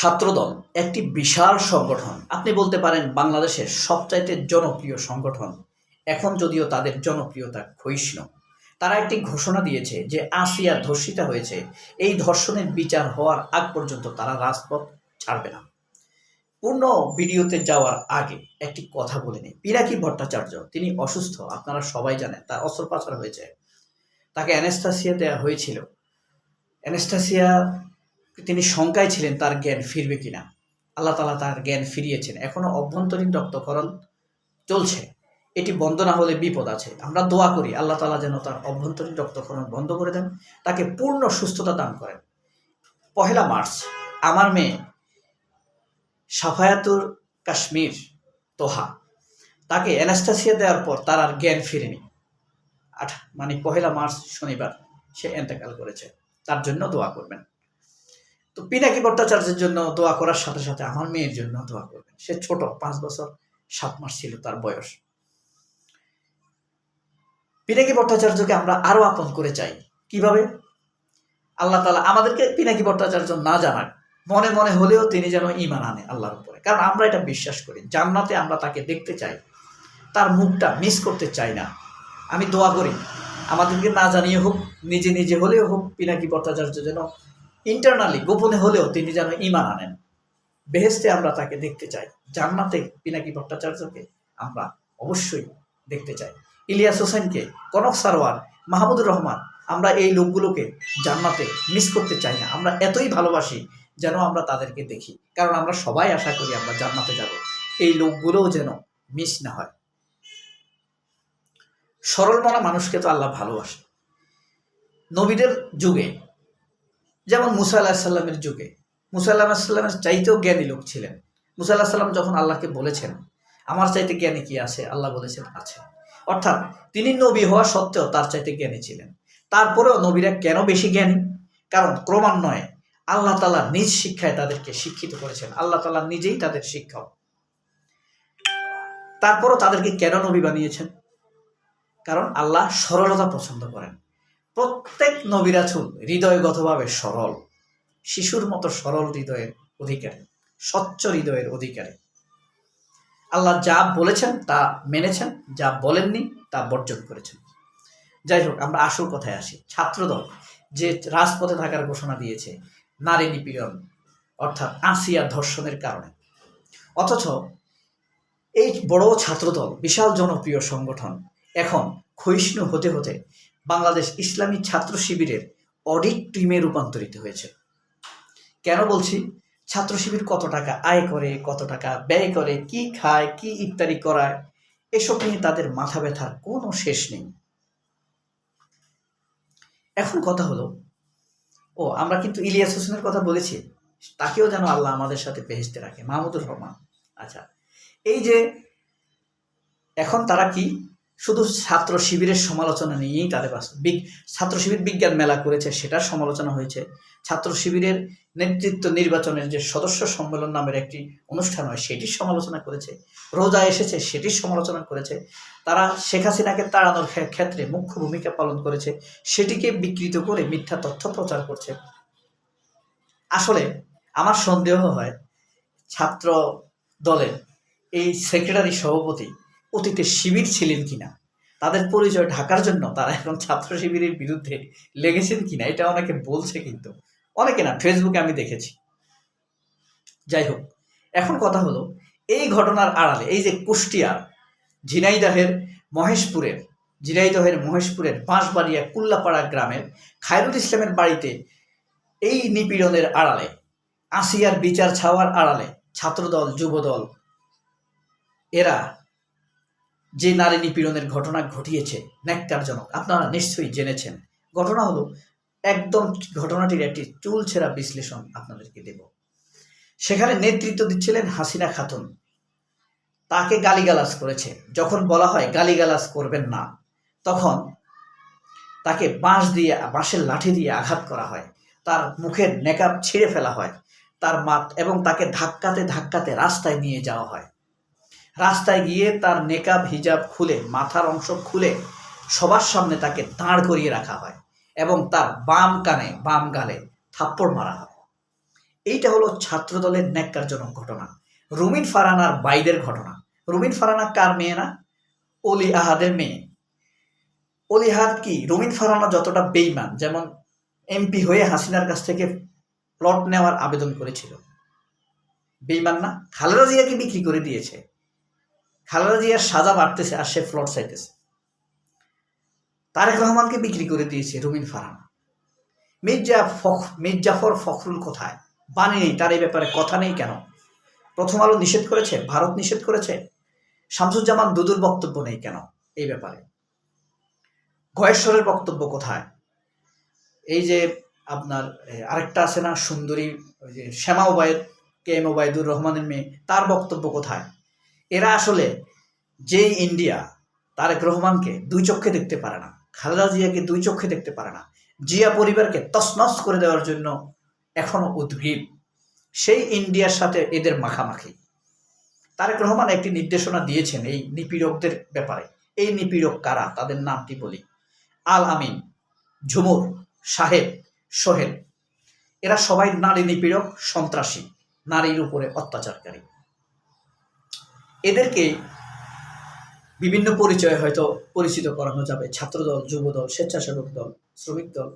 ছাত্রদল একটি বিশাল সংগঠন। আপনি বলতে পারেন বাংলাদেশের সবচাইতে জনপ্রিয় সংগঠন। এখন যদিও তাদের জনপ্রিয়তা ক্ষয়িষ্ণু। তারা একটি ঘোষণা দিয়েছে যে আসিয়া ধর্ষিতা হয়েছে। এই ধর্ষণের বিচার হওয়ার আগ পর্যন্ত তারা রাজপথ ছাড়বে না। পূর্ণ ভিডিওতে যাওয়ার আগে একটি কথা বলে নিই। পিরাকি ভট্টাচার্য, তিনি অসুস্থ, আপনারা সবাই জানেন, তার অস্ত্রোপচার হয়েছে। তাকে অ্যানেস্থাসিয়া দেওয়া হয়েছিল। অ্যানেস্থাসিয়া তিনি শঙ্কায় ছিলেন তার জ্ঞান ফিরবে কিনা। আল্লাহ তালা তার জ্ঞান ফিরিয়েছেন। এখনও অভ্যন্তরীণ রক্তকরণ চলছে। এটি বন্ধ না হলে বিপদ আছে। আমরা দোয়া করি আল্লাহ তালা যেন তার অভ্যন্তরীণ রক্তকরণ বন্ধ করে দেন, তাকে পূর্ণ সুস্থতা দান করেন। পহেলা মার্চ, আমার মেয়ে সাফায়াতুর কাশ্মীর, তোহা। তাকে অ্যানাস্টাসিয়া দেওয়ার পর তার আর জ্ঞান ফিরেনি। আঠ মানে পহেলা মার্চ শনিবার সে এন্তেকাল করেছে। তার জন্য দোয়া করবেন। তো পিনাকি ভট্টাচার্যের জন্য দোয়া করার সাথে সাথে আমার মেয়ের জন্য দোয়া করবেন? সে ছোট, পাঁচ বছর, সাত মাস ছিল তার বয়স। পিনাকি ভট্টাচার্যকে আমরা আরও আপন করে চাই। কীভাবে? আল্লাহ তালা আমাদেরকে পিনাকি ভট্টাচার্য না জানাক মনে মনে হলেও তিনি যেন ইমান আনে আল্লাহর উপরে। কারণ আমরা এটা বিশ্বাস করি, জান্নাতে আমরা তাকে দেখতে চাই, তার মুখটা মিস করতে চাই না। আমি দোয়া করি, আমাদেরকে না জানিয়ে হোক, নিজে নিজে হলেও হোক পিনাকি ভট্টাচার্য যেন ইন্টারনালি গোপনে হলেও তিনি যেন ইমান আনেন। বেহেস্তে আমরা তাকে দেখতে চাই। জান্নাতে পিনাকি ভট্টাচার্যকে আমরা অবশ্যই দেখতে চাই। ইলিয়াস হোসেনকে, কনক সারোয়ার, মাহমুদুর রহমান, আমরা এই লোকগুলোকে জান্নাতে মিস করতে চাই না। আমরা এতই ভালোবাসি যেন আমরা তাদেরকে দেখি। কারণ আমরা সবাই আশা করি আমরা জান্নাতে যাব। এই লোকগুলোও যেন মিস না হয়। সরল মনা মানুষকে তো আল্লাহ ভালোবাসে। নবীদের যুগে যেমন মুসা আল্লাহ সাল্লামের যুগে। মুসা আল্লাহ সাল্লামের চাইতেও জ্ঞানী লোক ছিলেন। মুসা আল্লাহ সাল্লাম যখন আল্লাহকে বলেছেন, আমার চাইতে জ্ঞানী কি আছে? আল্লাহ বলেছেন, আছে। অর্থাৎ তিনি নবী হওয়া সত্ত্বেও তার চাইতে জ্ঞানী ছিলেন। তারপরেও নবীরা কেন বেশি জ্ঞানী? কারণ ক্রমান্বয়ে আল্লাহ তালা নিজ শিক্ষায় তাদেরকে শিক্ষিত করেছেন। আল্লাহ তালা নিজেই তাদের শিক্ষক। তারপরও তাদেরকে কেন নবী বানিয়েছেন? কারণ আল্লাহ সরলতা পছন্দ করেন। প্রত্যেক নবিরাছুল হৃদয়গতভাবে সরল। শিশুর মতো সরল হৃদয়ের অধিকারী, স্বচ্ছ হৃদয়ের অধিকারী। আল্লাহ যা বলেছেন, তা মেনেছেন, যা বলেননি, তা বর্জন করেছেন। যাই হোক, আমরা আসল কথায় আসি। ছাত্রদল যে রাজপথে থাকার ঘোষণা দিয়েছে, নারী নিপীড়ন, অর্থাৎ আসিয়া ধর্ষণের কারণে। অথচ এই বড় ছাত্রদল, বিশাল জনপ্রিয় সংগঠন, এখন ক্ষয়িষ্ণু হতে হতে বাংলাদেশ ইসলামী ছাত্র শিবিরের অডিট টিমে রূপান্তরিত হয়েছে। কেন বলছি? ছাত্র শিবির কত টাকা আয় করে, কত টাকা ব্যয় করে, কি খায়, কি ইত্যাদি করায়, এসব নিয়ে তাদের মাথা ব্যথার কোনো শেষ নেই। এখন কথা হলো, ও, আমরা কিন্তু ইলিয়াস হোসেনের কথা বলেছি, তাকেও যেন আল্লাহ আমাদের সাথে বেহেস্তে রাখে, মাহমুদুর রহমান। আচ্ছা এই যে এখন তারা কি শুধু ছাত্র শিবিরের সমালোচনা নিয়েই তাদের বাস ছাত্র শিবির বিজ্ঞান মেলা করেছে, সেটার সমালোচনা হয়েছে। ছাত্র শিবিরের নেতৃত্ব নির্বাচনের যে সদস্য সম্মেলন নামের একটি অনুষ্ঠান হয়, সেটির সমালোচনা করেছে। রোজা এসেছে, সেটির সমালোচনা করেছে। তারা শেখ হাসিনাকে তাড়ানোর ক্ষেত্রে মুখ্য ভূমিকা পালন করেছে, সেটিকে বিকৃত করে মিথ্যা তথ্য প্রচার করছে। আসলে আমার সন্দেহ হয়, ছাত্র দলের এই সেক্রেটারি সভাপতি অতীতে শিবির ছিলেন কিনা? তাদের পরিচয় ঢাকার জন্য তারা এখন ছাত্র শিবিরের বিরুদ্ধে লেগেছেন কিনা? এটা অনেকে বলছে কিন্তু। অনেকে না ফেসবুকে আমি দেখেছি। যাই হোক, এখন কথা হলো, এই ঘটনার আড়ালে, এই যে কুষ্টিয়ার, ঝিনাইদহের মহেশপুরের ঝিনাইদহের মহেশপুরের বাঁশবাড়িয়া কুল্লাপাড়া গ্রামের খায়রুল ইসলামের বাড়িতে এই নিপীড়নের আড়ালে, আসিয়ার বিচার ছাওয়ার আড়ালে ছাত্রদল, যুবদল, এরা যে নারী নিপীড়নের ঘটনা ঘটিয়েছে, ন্যাক্কারজনক, আপনারা নিশ্চয়ই জেনেছেন। ঘটনা হলো, একদম ঘটনাটির একটি চুল ছেঁড়া বিশ্লেষণ আপনাদেরকে দেব। সেখানে নেতৃত্ব দিচ্ছিলেন হাসিনা খাতুন। তাকে গালিগালাজ করেছে। যখন বলা হয় গালিগালাজ করবেন না, তখন তাকে বাঁশ দিয়ে, বাঁশের লাঠি দিয়ে আঘাত করা হয়। তার মুখের নেকাব ছিঁড়ে ফেলা হয়। তার মাত এবং তাকে ধাক্কাতে ধাক্কাতে রাস্তায় নিয়ে যাওয়া হয়। রাস্তায় গিয়ে তার নেকাব হিজাব খুলে, মাথার অংশ খুলে সবার সামনে তাকে দাঁড় করিয়ে রাখা হয় এবং তার বাম কানে, বাম গালে থাপ্পড় মারা হয়। এইটা হলো ছাত্রদলের ন্যাক্কারজনক ঘটনা। রুমিন ফারানার বাইদের ঘটনা। রুমিন ফারানা কার মেয়ে না? অলি আহাদের মেয়ে। অলি আহাদ কি? রুমিন ফারানা যতটা বেইমান যেমন এমপি হয়ে হাসিনার কাছ থেকে প্লট নেওয়ার আবেদন করেছিল। বেইমান না? খালেদা জিয়াকে বিক্রি করে দিয়েছে। খালেদা জিয়ার সাজা বাড়তেছে আর সে প্লট চাইতেছে। তারেক রহমানকে বিক্রি করে দিয়েছে রুমিন ফারানা। মির্জা ফখ মির্জাফর ফখরুল কোথায়? বাণী নেই, তার এই ব্যাপারে কথা নেই কেন? প্রথম আলো নিষেধ করেছে, ভারত নিষেধ করেছে? শামসুজ্জামান দুদুর বক্তব্য নেই কেন এই ব্যাপারে? গয়েশ্বরের বক্তব্য কোথায়? এই যে আপনার আরেকটা আছে না, সুন্দরী, ওই যে শ্যামা ওবায়দ, কে এম ওবায়দুর রহমানের মেয়ে, তার বক্তব্য কোথায়? এরা আসলে যে ইন্ডিয়া, তারেক রহমানকে দুই চক্ষে দেখতে পারে না, খালেদা জিয়াকে দুই চক্ষে দেখতে পারে না, জিয়া পরিবারকে তছনছ করে দেওয়ার জন্য এখনও উদ্ভিদ। সেই ইন্ডিয়ার সাথে এদের মাখামাখি। তারেক রহমান একটি নির্দেশনা দিয়েছেন এই নিপীড়কদের ব্যাপারে। এই নিপীড়ক কারা? তাদের নামটি বলি। আল আমিন, ঝুমুর সাহেব সোহেল। এরা সবাই নারী নিপীড়ক, সন্ত্রাসী, নারীর উপরে অত্যাচারকারী। এদেরকে বিভিন্ন পরিচয়ে হয়তো পরিচিত করানো যাবে। ছাত্রদল, যুবদল, স্বেচ্ছাসেবক দল, শ্রমিক দল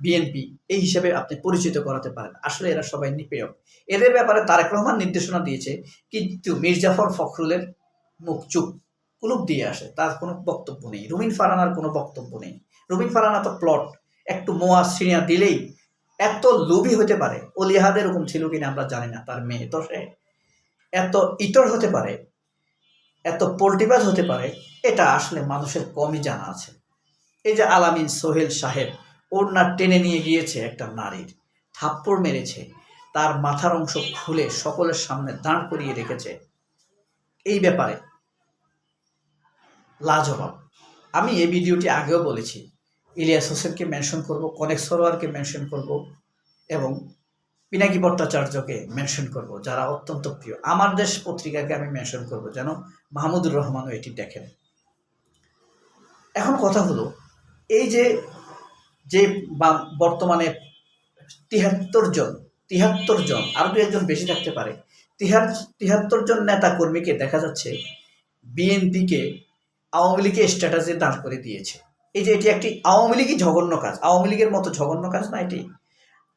বিএনপি এই হিসেবে আপনি পরিচিত করাতে পারেন। আসলে এরা সবাই নিপীড়ক। এদের ব্যাপারে তারেক রহমান নির্দেশনা দিয়েছে, কিন্তু মির্জাফর ফখরুলের মুখ চুপ, কুলুপ দিয়ে আসে। তার কোনো বক্তব্য নেই। রুমিন ফারানার কোনো বক্তব্য নেই। রুমিন ফারানা তো প্লট একটু মোয়া সিনিয়া দিলেই এত লোভী হতে পারে। অলিহাদ এরকম ছিল কিনা আমরা জানি না, তার মেয়ে। তো সে এত ইতর হতে পারে এত পোল্টিবাজ হতে পারে, এটা আসলে মানুষের কমই জানা আছে। এই যে আলামিন সোহেল সাহেব, ওর না টেনে নিয়ে গিয়েছে একটা নারীর, থাপ্পড় মেরেছে, তার মাথার অংশ খুলে সকলের সামনে দাঁড় করিয়ে রেখেছে। এই ব্যাপারে লাজবাব। আমি এই ভিডিওটি আগেও বলেছি, ইলিয়াস হোসেনকে মেনশন করব, কনেক সরোয়ারকে মেনশন করব এবং পিনাকি ভট্টাচার্যকে মেনশন করব, যারা অত্যন্ত প্রিয়। আমার দেশ পত্রিকাকে আমি মেনশন করব যেন মাহমুদুর রহমানও এটি দেখেন। এখন কথা হলো, এই যে যে বর্তমানে তিহাত্তর জন তিহাত্তর জন আরও দু একজন বেশি থাকতে পারে তিহার তিহাত্তর জন নেতা কর্মীকে দেখা যাচ্ছে বিএনপিকে আওয়ামী লীগের স্ট্যাটাসে দাঁড় করে দিয়েছে। এই যে, এটি একটি আওয়ামী লীগই জঘন্য কাজ, আওয়ামী লীগের মতো জঘন্য কাজ না এটি?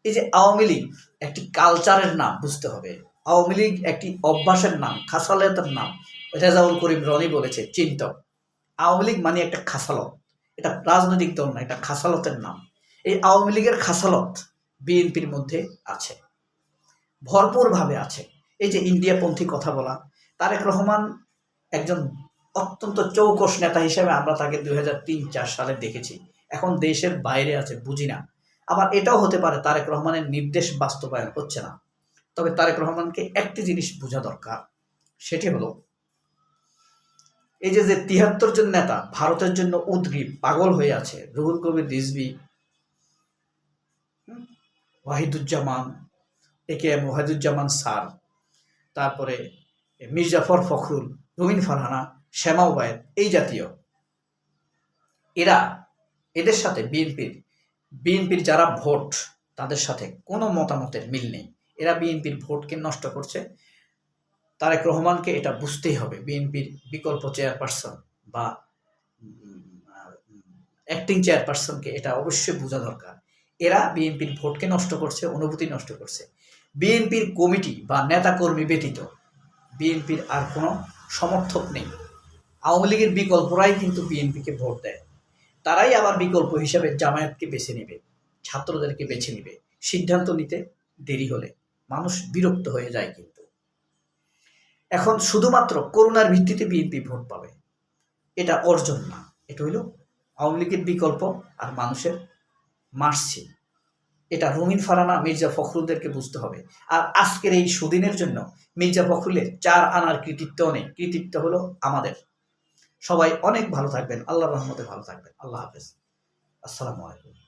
এই যে আওয়ামী লীগ, একটি কালচারের নাম বুঝতে হবে। আওয়ামী লীগ একটি অভ্যাসের নাম, খাসালতের নাম। রেজাউল করিম রনি বলেছে চিন্ত আওয়ামী লীগ মানে একটা খাসালত। এটা রাজনৈতিক দল না, এটা খাসালতের নাম। এই আওয়ামী লীগের খাসালত বিএনপির মধ্যে আছে। ভরপুরভাবে আছে। এই যে ইন্ডিয়াপন্থী কথা বলা, তারেক রহমান একজন অত্যন্ত চৌকস নেতা হিসেবে আমরা তাকে দুই হাজার তিন, চার সালে দেখেছি। এখন দেশের বাইরে আছে, বুঝি না। আবার এটাও হতে পারে তারেক রহমানের নির্দেশ বাস্তবায়ন হচ্ছে না। তবে তারেক রহমানকে একটি জিনিস বোঝা দরকার, সেটি হলো এই যে যে তিহাত্তর জন নেতা ভারতের জন্য উদ্গ্রীব, পাগল হয়ে আছে, Ruhul Kabir Rizvi Wahiduzzaman A K M Wahiduzzaman sir, তারপরে মির্জাফর ফখরুল, রুমিন ফারহানা, শ্যামা ওবায়দ, এই জাতীয়। এরা এদের সাথে বিএনপির বিএনপির যারা ভোট, তাদের সাথে কোনো মতামতের মিল নেই। এরা বিএনপির ভোটকে নষ্ট করছে। তারেক রহমানকে এটা বুঝতেই হবে, বিএনপির বিকল্প চেয়ারপারসন বা অ্যাক্টিং চেয়ারপারসনকে এটা অবশ্যই বোঝা দরকার। এরা বিএনপির ভোটকে নষ্ট করছে, অনুভূতি নষ্ট করছে। বিএনপির কমিটি বা নেতাকর্মী ব্যতীত বিএনপির আর কোনো সমর্থক নেই। আওয়ামী লীগের বিকল্পরাই কিন্তু বিএনপিকে ভোট দেয়। তারাই আবার বিকল্প হিসাবে জামায়াতকে বেছে নেবে, ছাত্রদেরকে বেছে নেবে। সিদ্ধান্ত নিতে দেরি হলে মানুষ বিরক্ত হয়ে যায় কিন্তু। এখন শুধুমাত্র করোনার ভিত্তিতে বিএনপি ভোট পাবে, এটা অর্জন না। এটা হইল আওয়ামী লীগের বিকল্প আর মানুষের মার্সি। এটা রুমিন ফারানা, মির্জা ফখরুলদেরকে বুঝতে হবে। আর আজকের এই সুদিনের জন্য মির্জা ফখরুলের চার আনার কৃতিত্ব নেই। কৃতিত্ব হলো আমাদের। সবাই অনেক ভালো থাকবেন। আল্লাহ রহমতে ভালো থাকবেন। আল্লাহ হাফেজ। আসসালামু আলাইকুম।